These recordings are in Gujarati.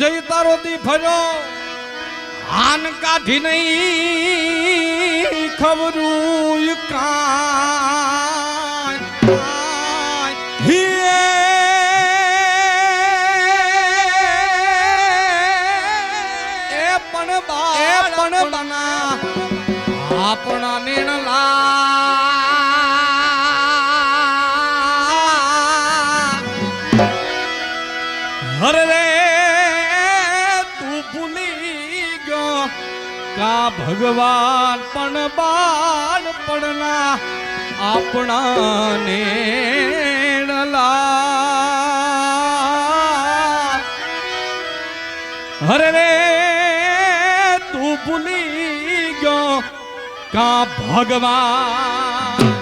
જઈ તારો દી ફર્યો. હાન કાઢી નહીં ખબરું કાંય પણ બા આપણાને કા ભગવાન પણ બાળપણના આપણાને હરે રે તું ભૂલી ગયો કા ભગવાન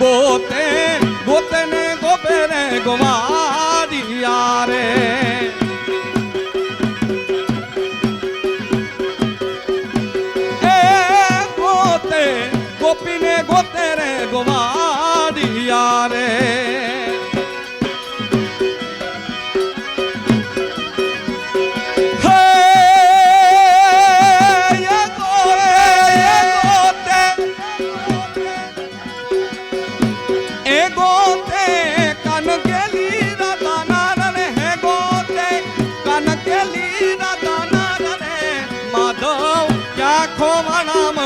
দেবতা રાખો માણામાં